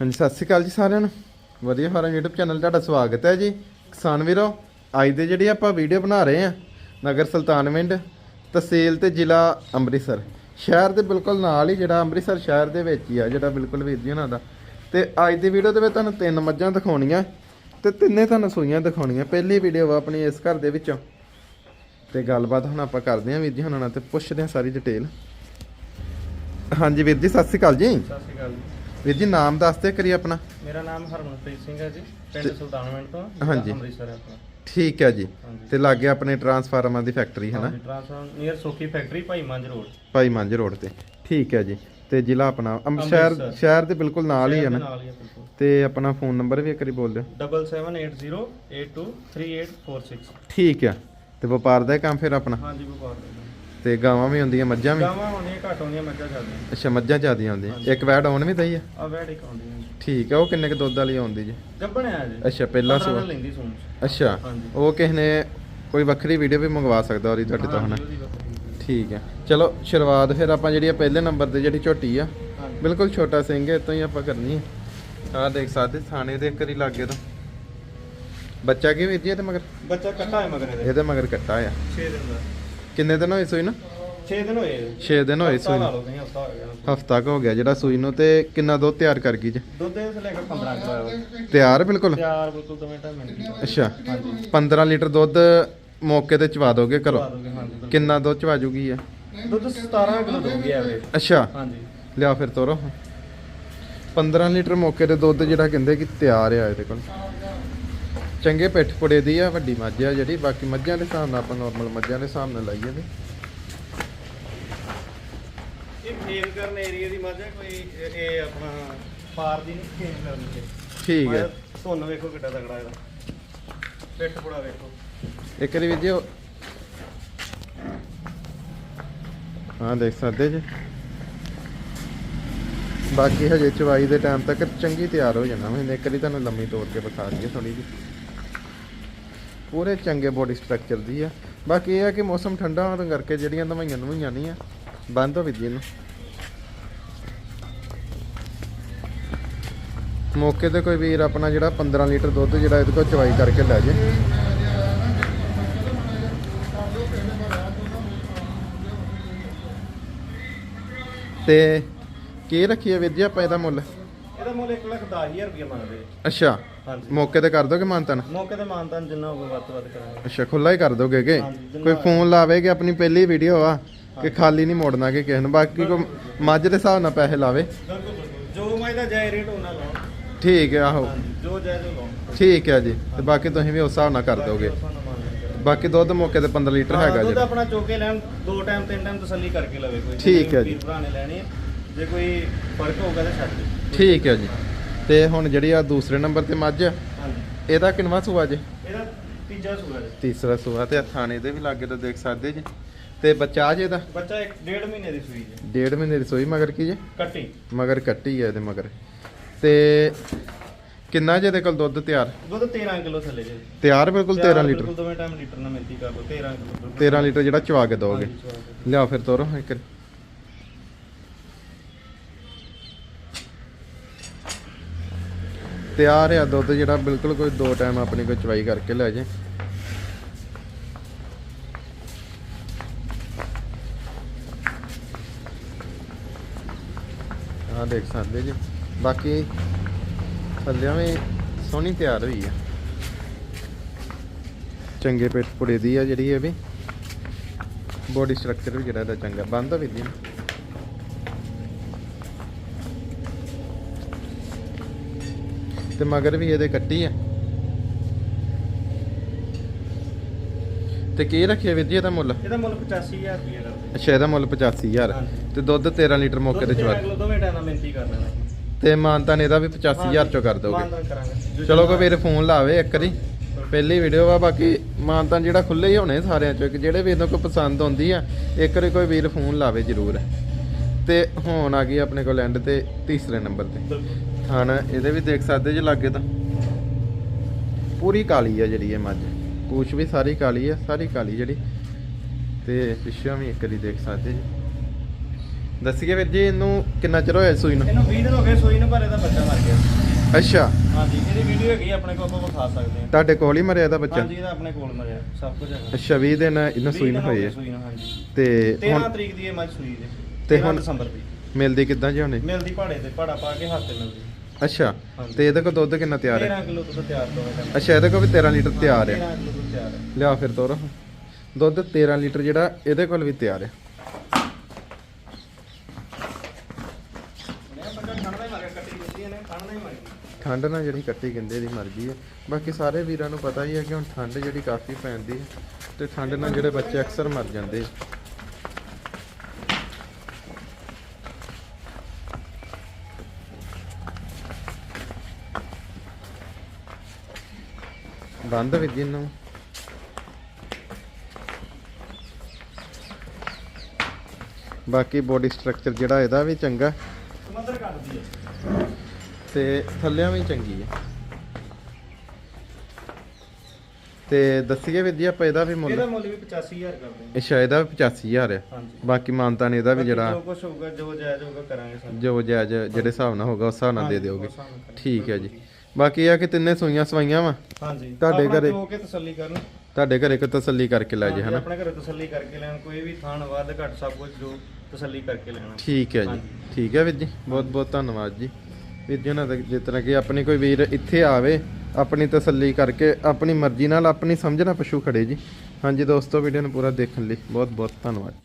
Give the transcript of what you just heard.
ਹਾਂਜੀ, ਸਤਿ ਸ਼੍ਰੀ ਅਕਾਲ ਜੀ ਸਾਰਿਆਂ ਨੂੰ। ਵਧੀਆ ਫਾਰਮ YouTube ਚੈਨਲ ਤੁਹਾਡਾ ਸਵਾਗਤ ਹੈ ਜੀ। ਕਿਸਾਨ ਵੀਰੋ, ਅੱਜ ਦੇ ਜਿਹੜੀ ਆਪਾਂ ਵੀਡੀਓ ਬਣਾ ਰਹੇ ਆ ਨਗਰ ਸੁਲਤਾਨਵਿੰਡ ਤਹਿਸੀਲ ਤੇ ਜ਼ਿਲ੍ਹਾ ਅੰਮ੍ਰਿਤਸਰ। ਸ਼ਹਿਰ ਦੇ ਬਿਲਕੁਲ ਨਾਲ ਹੀ ਜਿਹੜਾ ਅੰਮ੍ਰਿਤਸਰ ਸ਼ਹਿਰ ਦੇ ਵਿੱਚ ਹੀ ਆ, ਜਿਹੜਾ ਬਿਲਕੁਲ ਵੀਰ ਜੀ ਉਹਨਾਂ ਦਾ। ਤੇ ਅੱਜ ਦੀ ਵੀਡੀਓ ਦੇ ਵਿੱਚ ਤੁਹਾਨੂੰ ਤਿੰਨ ਮੱਝਾਂ ਦਿਖਾਉਣੀਆਂ ਤੇ ਤਿੰਨੇ ਤੁਹਾਨੂੰ ਸੂਈਆਂ ਦਿਖਾਉਣੀਆਂ। ਪਹਿਲੀ ਵੀਡੀਓ ਵਾ ਆਪਣੀ ਇਸ ਘਰ ਦੇ ਵਿੱਚੋਂ। ਤੇ ਗੱਲਬਾਤ ਹੁਣ ਆਪਾਂ ਕਰਦੇ ਹਾਂ ਵੀਰ ਜੀ ਹੁਣਾਂ ਨਾਲ ਤੇ ਪੁੱਛਦੇ ਹਾਂ ਸਾਰੀ ਡਿਟੇਲ ਹਾਂਜੀ ਵੀਰ ਜੀ, ਸਤਿ ਸ਼੍ਰੀ ਅਕਾਲ ਜੀ। ਸਤਿ ਸ਼੍ਰੀ ਅਕਾਲ ਜੀ। ਵੀਰ ਜੀ ਨਾਮ ਦੱਸ ਦਿਓ ਕਰੀ ਆਪਣਾ। ਮੇਰਾ ਨਾਮ ਹਰਮਨਪ੍ਰੀਤ ਸਿੰਘ ਹੈ ਜੀ ਪਿੰਡ ਸੁਲਤਾਨਵਿੰਡ ਤੋਂ ਹਾਂਜੀ। ਅੰਮ੍ਰਿਤਸਰ ਹੈ ਆਪਣਾ। ਠੀਕ ਹੈ ਜੀ। ਹਾਂਜੀ। ਤੇ ਲਾਗੇ ਆਪਣੇ ਟਰਾਂਸਫਾਰਮਰਾਂ ਦੀ ਫੈਕਟਰੀ ਹੈ ਨਾ? ਹਾਂਜੀ ਟ੍ਰਾਂਸਫਾਰਮ ਨੀਅਰ ਸੋਕੀ ਫੈਕਟਰੀ ਭਾਈ ਮੰਜ ਰੋਡ। ਭਾਈ ਮੰਜ ਰੋਡ ਤੇ। ਠੀਕ ਹੈ ਜੀ। ਤੇ ਜ਼ਿਲ੍ਹਾ ਆਪਣਾ ਅੰਮ- ਸ਼ਹਿਰ ਅੰਮ੍ਰਿਤਸਰ। ਸ਼ਹਿਰ ਦੇ ਬਿਲਕੁਲ ਨਾਲ ਹੀ ਹੈ ਨਾ? ਨਾਲ ਹੀ ਹੈ ਬਿਲਕੁਲ। ਤੇ ਆਪਣਾ ਫੋਨ ਨੰਬਰ ਵੀ ਇੱਕ ਵਾਰੀ ਬੋਲ ਦਿਓ। 7780823846 ਠੀਕ ਹੈ। ਤੇ ਵਪਾਰ ਦਾ ਕੰਮ ਫਿਰ ਆਪਣਾ? ਹਾਂਜੀ ਵਪਾਰ ਦਾ ਤੇ ਗਾਵਾਂ ਵੀ ਹੁੰਦੀਆਂ ਮੱਝਾਂ ਵੀ? ਗਾਵਾਂ ਹੁੰਦੀਆਂ ਘੱਟ ਹੁੰਦੀਆਂ ਮੱਝਾਂ ਚੱਲਦੀਆਂ। ਅੱਛਾ ਮੱਝਾਂ ਜ਼ਿਆਦੀਆਂ ਹੁੰਦੀਆਂ। ਇੱਕ ਵੈਟ ਆਉਣ ਵੀ ਦਈ ਆ? ਆ ਵੈੜ ਇੱਕ ਆਉਂਦੀ ਹੈ। ਠੀਕ ਹੈ ਉਹ ਕਿੰਨੇ ਕ ਦੁੱਧ ਵਾਲੀ ਆਉਂਦੀ ਜੀ? ਗੱਬਣਿਆ ਜੀ। ਅੱਛਾ ਪਹਿਲਾ 15 ਸੂਆ। ਲੈਂਦੀ ਸੂਣ ਅੱਛਾ ਉਹ ਕਿਸੇ ਨੇ ਕੋਈ ਵੱਖਰੀ ਵੀਡੀਓ ਵੀ ਮੰਗਵਾ ਸਕਦਾ ਉਹਦੀ ਤੁਹਾਡੇ ਤੋਂ ਹਨਾ। ਠੀਕ ਹੈ ਚਲੋ ਸ਼ੁਰੂਆਤ ਫਿਰ ਆਪਾਂ ਜਿਹੜੀ ਆ ਪਹਿਲੇ ਨੰਬਰ ਤੇ ਜਿਹੜੀ ਝੋਟੀ ਆ ਬਿਲਕੁਲ ਛੋਟਾ ਸਿੰਘ ਹੈ ਤੋਂ ਹੀ ਆਪਾਂ ਕਰਨੀ ਹੈ ਆਹ ਦੇਖ ਸਕਦੇ ਥਾਣੇ ਦੇ ਕਰੀ ਲੱਗੇ ਤੋਂ। ਬੱਚਾ ਕੀ ਵੀਰ ਜੀ ਇਹਦੇ ਮਗਰ? ਬੱਚਾ ਕੱਟਾ ਹੈ ਮਗਰ ਇਹਦੇ। ਇਹਦੇ ਮਗਰ ਕੱਟਾ ਆ। 6 ਦਿਨ ਦਾ। ਕਿੰਨੇ ਦਿਨ ਹੋਏ ਸੂਈ ਨੂੰ? 6 ਦਿਨ ਹੋਏ 6 ਦਿਨ ਹੋਏ ਸੂਈ ਨੂੰ। ਹਫਤਾ ਹੋ ਗਿਆ। ਹਫਤਾ ਕੁ ਹੋ ਗਿਆ ਜਿਹੜਾ ਸੂਈ ਨੂੰ ਤੇ ਕਿੰਨਾ ਦੁੱਧ ਤਿਆਰ ਕਰ ਗਈ ਜੀ? ਦੁੱਧ ਇਸ ਲੈ ਕੇ 15 ਕਿਲੋ ਤਿਆਰ ਬਿਲਕੁਲ? ਤਿਆਰ ਬਿਲਕੁਲ ਦੋ ਮਿੰਟਾਂ ਮਿੰਟ ਦੀ ਅੱਛਾ। ਹਾਂਜੀ। 15 ਲੀਟਰ ਦੁੱਧ ਮੌਕੇ ਤੇ ਚਵਾ ਦੋਗੇ ਕਰੋ। ਕਿੰਨਾ ਦੁੱਧ ਚਵਾ ਜੂਗੀ ਆ ਦੁੱਧ 17 ਕਿਲੋ ਦੋਗੀ ਐਵਰੇਜ। ਅੱਛਾ। ਹਾਂਜੀ। ਲਿਆ ਫਿਰ ਤੋਰੋ। 15 ਲੀਟਰ ਮੌਕੇ ਤੇ ਦੁੱਧ ਜਿਹੜਾ ਕਹਿੰਦੇ ਕਿ ਤਿਆਰ ਆ ਇਹਦੇ ਕੋਲ। ਚੰਗੇ ਪਿੱਠ ਪੁੜੇ ਦੀ ਆ ਵੱਡੀ ਮੱਝ ਆ ਜਿਹੜੀ ਬਾਕੀ ਮੱਝਾਂ ਦੇ ਹਿਸਾਬ ਨਾਲ ਆਪਾਂ ਨਾਰਮਲ ਮੱਝਾਂ ਦੇ ਹਿਸਾਬ ਨਾਲ ਲਾਈਏ ਤੇ ਇਹ ਕਰਨ ਏਰੀਆ ਦੀ ਮੱਝ ਹੈ ਕੋਈ ਇਹ- ਆਪਣਾ ਪਾਰ ਦੀ ਨਹੀਂ ਫੇਮ ਕਰਨ ਦੀ। ਠੀਕ ਹੈ। ਧੁੰਨ ਵੇਖੋ ਕਿੱਡਾ ਤਗੜਾ ਇਹਦਾ। ਪਿੱਠ ਪੁੜਾ ਵੇਖੋ। ਇੱਕ ਵਾਰੀ ਵੀਰ ਜੀ ਹਾਂ ਦੇਖ ਸਕਦੇ ਜੀ। ਬਾਕੀ ਹਜੇ ਚਵਾਈ ਦੇ ਟਾਈਮ ਤੱਕ ਚੰਗੀ ਤਿਆਰ ਹੋ ਜਾਣਾ ਮੈਂ ਇੱਕ ਵਾਰੀ ਤੁਹਾਨੂੰ ਲੰਮੀ ਤੋੜ ਕੇ ਵਿਖਾ ਦਈਏ ਥੋੜੀ ਜੀ ਪੂਰੇ ਚੰਗੇ ਬੋਡੀ ਸਟਰਕਚਰ ਦੀ ਆ। ਬਾਕੀ ਇਹ ਆ ਕਿ ਮੌਸਮ ਠੰਡਾ ਹੋਣ ਕਰਕੇ ਜਿਹੜੀਆਂ ਦਵਾਈਆਂ ਨਵਾਈਆਂ ਨਹੀਂ ਆ, ਬੰਦ ਹੋ ਵੀ ਜੀ ਇਹਨੂੰ ਮੌਕੇ ਤੇ ਕੋਈ ਵੀਰ ਆਪਣਾ ਜਿਹੜਾ 15 ਲੀਟਰ ਦੁੱਧ ਜਿਹੜਾ ਇਹਦੇ ਕੋਲ ਚਵਾਈ ਕਰਕੇ ਲੈ ਜੇ। ਤੇ ਕੀ ਰੱਖੀਏ ਵੀਰ ਜੀ ਆਪਾਂ ਇਹਦਾ ਮੁੱਲ? ਇਹਦਾ ਮੁੱਲ 1 ਲੱਖ 10000 ਰੁਪਏ ਮੰਗਦੇ ਆ। ਅੱਛਾ। ਹਾਂਜੀ। ਮੌਕੇ ਤੇ ਕਰ ਦੋਗੇ ਮਾਨਤਨ? ਮੌਕੇ ਤੇ ਮਾਨਤਾਨ ਜਿੰਨਾ ਹੋਵੇ ਵੱਧ ਤੋਂ ਵੱਧ ਕਰਾਂਗੇ। ਅੱਛਾ ਖੁੱਲਾ ਹੀ ਕਰ ਦੋਗੇ ਕਿ? ਹਾਂਜੀ, ਜਿੰਨਾ- ਕੋਈ ਫੋਨ ਲਾਵੇ ਕਿ ਆਪਣੀ ਪਹਿਲੀ ਵੀਡੀਓ ਆ ਕਿ ਖਾਲੀ ਨਹੀਂ ਮੋੜਨਾ ਕਿ ਕਿਸੇ ਨੂੰ ਬਾਕੀ ਕੋ ਮੱਝ ਦੇ ਹਿਸਾਬ ਨਾਲ ਪੈਸੇ ਲਾਵੇ। ਬਿਲਕੁਲ ਜੋ ਮੈਂ ਦਾ ਜਾਇ ਰੇਟ ਉਹਨਾਂ ਲਾਓ ਠੀਕ ਹੈ ਆਹੋ। ਹਾਂਜੀ ਜੋ ਜਾਇ ਜੋ ਲਾਓ। ਠੀਕ ਹੈ ਜੀ। ਤੇ ਬਾਕੀ ਤੁਸੀਂ ਵੀ ਉਸ ਹਿਸਾਬ ਨਾਲ ਕਰ ਦੋਗੇ। ਬਾਕੀ ਦੁੱਧ ਮੌਕੇ ਤੇ 15 ਲੀਟਰ ਹੈਗਾ ਦੁੱਧ ਜੀ। ਆਪਣਾ ਚੋਕੇ ਲੈਣ ਦੋ ਟਾਈਮ ਤਿੰਨ ਟਾਈਮ ਤਸੱਲੀ ਕਰਕੇ ਲਵੇ ਕੋਈ। ਠੀਕ ਹੈ ਜੀ। ਵੀਰ ਭਰਾ ਨੇ ਲੈਣੀ ਹੈ। ਜੇ ਕੋਈ ਫ਼ਰਕ ਹੋਊਗਾ ਤਾਂ ਛੱਡ ਦਿਓ। ਠੀਕ ਹੈ ਜੀ। ਤੇ ਹੁਣ ਜਿਹੜੀ ਆ ਦੂਸਰੇ ਨੰਬਰ ਤੇ ਮੱਝ ਆ, ਹਾਂਜੀ। ਇਹਦਾ ਕਿੰਨਵਾ ਸੂਆ ਜੇ? ਇਹਦਾ ਤੀਜਾ ਸੂਆ ਹੈ ਤੀਸਰਾ ਸੂਆ ਤੇ ਥਾਣੇ ਦੇ ਵੀ ਲਾਗੇ ਤਾਂ ਦੇਖ ਸਕਦੇ ਜੀ। ਤੇ ਬੱਚਾ ਜੇ ਦਾ ਬੱਚਾ ਇੱਕ ਡੇਢ ਮਹੀਨੇ ਦੀ ਸੂਈ ਹੈ ਡੇਢ ਮਹੀਨੇ ਦੀ ਸੋਈ ਮਗਰ ਕੀ ਜੇ? ਕੱਟੀ। ਮਗਰ ਕੱਟੀ ਹੈ ਇਹਦੇ ਮਗਰ। ਤੇ ਕਿੰਨਾ ਜੇ ਦੇ ਕੋਲ ਦੁੱਧ ਤਿਆਰ? ਦੁੱਧ 13 ਕਿਲੋ ਥੱਲੇ ਜੇ। ਤਿਆਰ ਬਿਲਕੁਲ 13 ਲੀਟਰ? ਦੋਵੇਂ ਟਾਈਮ ਲੀਟਰ ਨਾਲ ਮਿਲਦੀ ਕਰ ਲਓ 13 ਕਿਲੋ 13 ਲੀਟਰ ਜਿਹੜਾ ਚਵਾ ਕੇ ਦੋਗੇ। ਲਿਆ ਫਿਰ ਤੋਰੋ ਇੱਕ। ਤਿਆਰ ਆ, ਦੁੱਧ ਜਿਹੜਾ ਬਿਲਕੁਲ ਕੋਈ ਦੋ ਟਾਈਮ ਆਪਣੀ ਕੋਈ ਚਵਾਈ ਕਰਕੇ ਲੈ ਜੇ। ਆ ਦੇਖ ਸਕਦੇ ਜੀ। ਬਾਕੀ ਥੱਲਿਆਂ ਵੀ ਸੋਹਣੀ ਤਿਆਰ ਹੋਈ ਆ। ਚੰਗੇ ਪੇਟ ਪੁੜੇ ਦੀ ਆ ਜਿਹੜੀ ਇਹ ਵੀ। ਬੋਡੀ ਸਟਰਕਚਰ ਵੀ ਜਿਹੜਾ ਇਹਦਾ ਚੰਗਾ, ਬੰਦ ਆ ਵੀ ਜੀ। ਤੇ ਮਗਰ ਵੀ ਇਹਦੇ ਕੱਟੀ ਆ। ਤੇ ਕੀ ਰੱਖਿਆ ਵੀਰ ਜੀ ਇਹਦਾ ਮੁੱਲ? ਇਹਦਾ ਮੁੱਲ 85000 ਰੁਪਏ ਕਰਦੇ ਅੱਛਾ ਇਹਦਾ ਮੁੱਲ 85000 ਹਾਂਜੀ। ਤੇ ਦੁੱਧ 13 ਲੀਟਰ ਮੌਕੇ ਤੇ ਦੁੱਧ ਚਵਾ 13 ਕਿਲੋ ਦੋਵੇਂ ਟਾਈਮ ਨਾਲ ਮਿਲਦੀ ਕਰ ਲੈਣਾ ਤੇ ਮਾਨਤਾਨ ਇਹਦਾ ਵੀ 85000 ਚੋਂ ਕਰ ਦੋਗੇ। ਕਰਾਂਗੇ। ਚਲੋ ਕੋਈ ਵੀਰ ਫੋਨ ਲਾਵੇ ਇੱਕ ਵਾਰੀ। ਪਹਿਲੀ ਵੀਡੀਓ ਵਾ ਬਾਕੀ ਮਾਨਤਾਨ ਜਿਹੜਾ ਖੁੱਲੇ ਹੀ ਹੋਣੇ ਸਾਰਿਆਂ ਚੋਂ ਕਿ ਜਿਹੜੇ ਵੀਰ ਨੂੰ ਕੋਈ ਪਸੰਦ ਆਉਂਦੀ ਆ ਇੱਕ ਵਾਰੀ ਕੋਈ ਵੀਰ ਫੋਨ ਲਾਵੇ ਜ਼ਰੂਰ। ਤੇ ਹੁਣ ਆ ਗਈ ਆਪਣੇ ਕੋਲ ਐਂਡ ਤੇ ਤੀਸਰੇ ਨੰਬਰ ਤੇ। ਬਿਲਕੁਲ। ਥਣ ਇਹਦੇ ਵੀ ਦੇਖ ਸਕਦੇ ਜੇ ਲਾਗੇ ਤਾਂ। ਪੂਰੀ ਕਾਲੀ ਆ ਜਿਹੜੀ ਇਹ ਮੱਝ। ਪੂਛ ਵੀ ਸਾਰੀ ਕਾਲੀ ਆ ਸਾਰੀ ਕਾਲੀ ਜਿਹੜੀ। ਤੇ ਪਿੱਛੋਂ ਵੀ ਇੱਕ ਵਾਰੀ ਦੇਖ ਸਕਦੇ ਜੀ। ਦੱਸੀਏ ਵੀਰ ਜੀ ਇਹਨੂੰ ਕਿੰਨਾ ਚਿਰ ਹੋਇਆ ਸੂਈ ਨੂੰ? ਇਹਨੂੰ 20 ਦਿਨ ਹੋ ਗਏ ਸੂਈ ਨੂੰ ਪਰ ਇਹਦਾ ਬੱਚਾ ਮਰ ਗਿਆ। ਅੱਛਾ। ਹਾਂਜੀ ਇਹਦੀ ਵੀਡੀਓ ਹੈਗੀ ਆਪਣੇ ਕੋਲ ਆਪਾਂ ਵਿਖਾ ਸਕਦੇ ਹਾਂ। ਤੁਹਾਡੇ ਕੋਲ ਹੀ ਮਰਿਆ ਇਹਦਾ ਬੱਚਾ? ਹਾਂਜੀ ਇਹਦਾ ਆਪਣੇ ਕੋਲ ਮਰਿਆ ਸਭ ਕੁਝ ਹੈਗਾ। ਅੱਛਾ 20 ਦਿਨ ਇਹਨੂੰ ਸੂਈ 20 ਨੂੰ ਹੋਏ ਤੇ 13 ਹੁਣ ਤਰੀਕ ਦੀ ਇਹ ਮੱਝ ਸੂਈ ਦੇ ਤੇ 13 ਹੁਣ- ਦਸੰਬਰ ਦੀ। ਮਿਲਦੀ ਕਿੱਦਾਂ ਜੀ ਹੁਣੇ? ਮਿਲਦੀ ਪਹਾੜੇ ਤੇ ਪਹਾੜਾ ਪਾ ਕੇ ਹੱਥ ਤੇ ਮਿਲਦੀ। ਅੱਛਾ ਹਾਂਜੀ। ਤੇ ਇਹਦੇ ਕੋਲ ਦੁੱਧ ਕਿੰਨਾ ਤਿਆਰ ਹੈ? 13 ਕਿਲੋ ਦੁੱਧ ਤਿਆਰ ਹੋਇਆ ਅੱਛਾ ਇਹਦੇ ਕੋਲ ਵੀ 13 ਲੀਟਰ ਤਿਆਰ ਹੈ। 13 ਕਿਲੋ ਦੁੱਧ ਤਿਆਰ ਹੈ। ਲਿਆ ਫਿਰ ਤੋਰ। ਦੁੱਧ 13 ਲੀਟਰ ਜਿਹੜਾ ਇਹਦੇ ਕੋਲ ਵੀ ਤਿਆਰ ਹੈ। ਠੰਡ ਨਾਲ ਜਿਹੜੀ ਕੱਟੀ ਕਹਿੰਦੇ ਦੀ ਮਰਜ਼ੀ ਹੈ। ਬਾਕੀ ਸਾਰੇ ਵੀਰਾਂ ਨੂੰ ਪਤਾ ਹੀ ਹੈ ਕਿ ਹੁਣ ਠੰਡ ਜਿਹੜੀ ਕਾਫੀ ਪੈਂਦੀ ਹੈ ਤੇ ਠੰਡ ਨਾਲ ਜਿਹੜੇ ਬੱਚੇ ਅਕਸਰ ਮਰ ਜਾਂਦੇ ਬੰਦ ਵੀ ਜੀ ਨੂੰ। ਬਾਕੀ ਬੋਡੀ ਸਟਰਕਚਰ ਜਿਹੜਾ ਇਹਦਾ ਵੀ ਚੰਗਾ। ਸਮੁੰਦਰ ਕੱਢਦੀ ਹੈ ਤੇ ਥੱਲਿਆਂ ਵੀ ਚੰਗੀ ਹੈ ਤੇ ਦੱਸੀਏ ਵੀਰ ਜੀ ਆਪਾਂ ਇਹਦਾ ਵੀ ਮੁੱਲ। ਇਹਦਾ ਮੁੱਲ ਵੀ 85000 ਕਰਦੇ ਹਾਂ। ਅੱਛਾ ਇਹਦਾ ਵੀ 85000 ਹੈ ਹਾਂਜੀ। ਬਾਕੀ ਮਾਨਤਾ ਨੇ ਇਹਦਾ ਵੀ ਜਿਹੜਾ ਜੋ ਕੁਝ ਹੋਊਗਾ ਜੋ ਜਾਇਜ਼ ਹੋਊਗਾ ਕਰਾਂਗੇ ਜੋ ਜਾਇਜ਼ ਜਿਹੜੇ ਹਿਸਾਬ ਨਾਲ ਹੋਗਾ ਉਸ ਹਿਸਾਬ ਨਾਲ ਦੇ ਦਿਓਗੇ। ਠੀਕ ਹੈ ਜੀ। ਬਾਕੀ ਆ ਕਿ ਤਿੰਨੇ ਸੂਈਆਂ ਸਵਾਈਆਂ ਵਾ। ਹਾਂਜੀ। ਤੁਹਾਡੇ ਘਰੇ- ਜੋ ਕੇ ਤਸੱਲੀ ਕਰਨ। ਤੁਹਾਡੇ ਘਰੇ ਕੋ ਤਸੱਲੀ ਕਰਕੇ ਲੈ ਜੇ ਹਨਾ? ਆਪਣੇ ਘਰੇ ਤਸੱਲੀ ਕਰਕੇ ਲੈਣ ਕੋਈ ਵੀ ਥਾਣ ਵੱਧ ਘੱਟ ਸਭ ਕੁਝ ਜੋ ਤਸੱਲੀ ਕਰਕੇ ਲੈਣਾ। ਠੀਕ ਹੈ ਜੀ। ਠੀਕ ਹੈ ਵੀਰ ਜੀ। ਬਹੁਤ ਬਹੁਤ ਧੰਨਵਾਦ ਜੀ। ਵੀਰ ਜੀ ਉਹਨਾਂ ਦਾ ਜਿਸ ਤਰ੍ਹਾਂ ਕਿ ਆਪਣੀ ਕੋਈ ਵੀਰ ਇੱਥੇ ਆਵੇ ਆਪਣੀ ਤਸੱਲੀ ਕਰਕੇ ਆਪਣੀ ਮਰਜ਼ੀ ਨਾਲ ਆਪਣੀ ਸਮਝ ਨਾਲ ਪਸ਼ੂ ਖੜੇ ਜੀ। ਹਾਂਜੀ ਦੋਸਤੋ ਵੀਡੀਓ ਨੂੰ ਪੂਰਾ ਦੇਖਣ ਲਈ ਬਹੁਤ ਬਹੁਤ ਧੰਨਵਾਦ।